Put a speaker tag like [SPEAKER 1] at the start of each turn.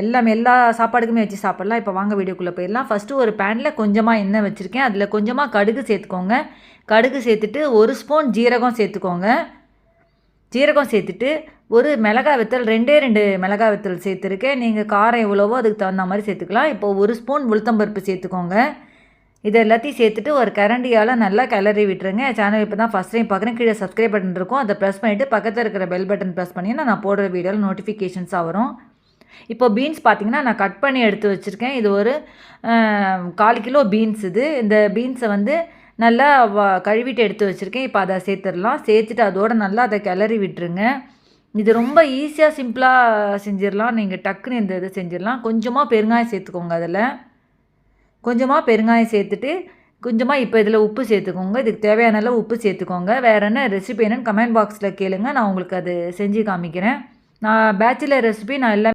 [SPEAKER 1] எல்லாம் எல்லா சாப்பாடுக்குமே வச்சு சாப்பிட்லாம். இப்போ வாங்க வீடியோக்குள்ளே போயிடலாம். ஃபஸ்ட்டு ஒரு பேனில் கொஞ்சமாக எண்ணெய் வச்சுருக்கேன். அதில் கொஞ்சமாக கடுகு சேர்த்துக்கோங்க. கடுகு சேர்த்துட்டு ஒரு ஸ்பூன் ஜீரகம் சேர்த்துக்கோங்க. ஜீரகம் சேர்த்துட்டு ஒரு மிளகாய் வித்தல் ரெண்டே ரெண்டு மிளகாய் வித்தல் சேர்த்துருக்கேன். நீங்கள் காரம் எவ்வளவோ அதுக்கு தகுந்த மாதிரி சேர்த்துக்கலாம். இப்போ ஒரு ஸ்பூன் உளுத்தம்பருப்பு சேர்த்துக்கோங்க. இது எல்லாத்தையும் சேர்த்துட்டு ஒரு கரண்டியால் நல்லா கிளறி விட்டுருங்க. சேனல் இப்போ தான் ஃபஸ்ட் டைம் பார்க்குறேன். கீழே சப்ஸ்கிரைப் பட்டன் இருக்கும். அதை ப்ரெஸ் பண்ணிவிட்டு பக்கத்தில் இருக்கிற பெல் பட்டன் ப்ரெஸ் பண்ணிங்கன்னா நான் போடுற வீடியோவில் நோட்டிஃபிகேஷன்ஸாக வரும். இப்போ பீன்ஸ் பார்த்தீங்கன்னா நான் கட் பண்ணி எடுத்து வச்சுருக்கேன். இது ஒரு கால் கிலோ பீன்ஸ் இது. இந்த பீன்ஸை வந்து நல்லா வ கழுவிட்டு எடுத்து வச்சுருக்கேன். இப்போ அதை சேர்த்துடலாம். சேர்த்துட்டு அதோடு நல்லா அதை கிளறி விட்டுருங்க. இது ரொம்ப ஈஸியாக சிம்பிளாக செஞ்சிடலாம். நீங்கள் டக்குன்னு இந்த இதை செஞ்சிடலாம். கொஞ்சமாக பெருங்காயம் சேர்த்துக்கோங்க அதில். கொஞ்சமாக பெருங்காயம் சேர்த்துட்டு கொஞ்சமாக இப்போ இதில் உப்பு சேர்த்துக்கோங்க. இதுக்கு தேவையான அளவு உப்பு சேர்த்துக்கோங்க. வேறு என்ன ரெசிபி என்னென்னு கமெண்ட் பாக்ஸில் கேளுங்கள் நான் உங்களுக்கு அது செஞ்சு காமிக்கிறேன். நான் பேச்சுலர் ரெசிபி நான் எல்லாம்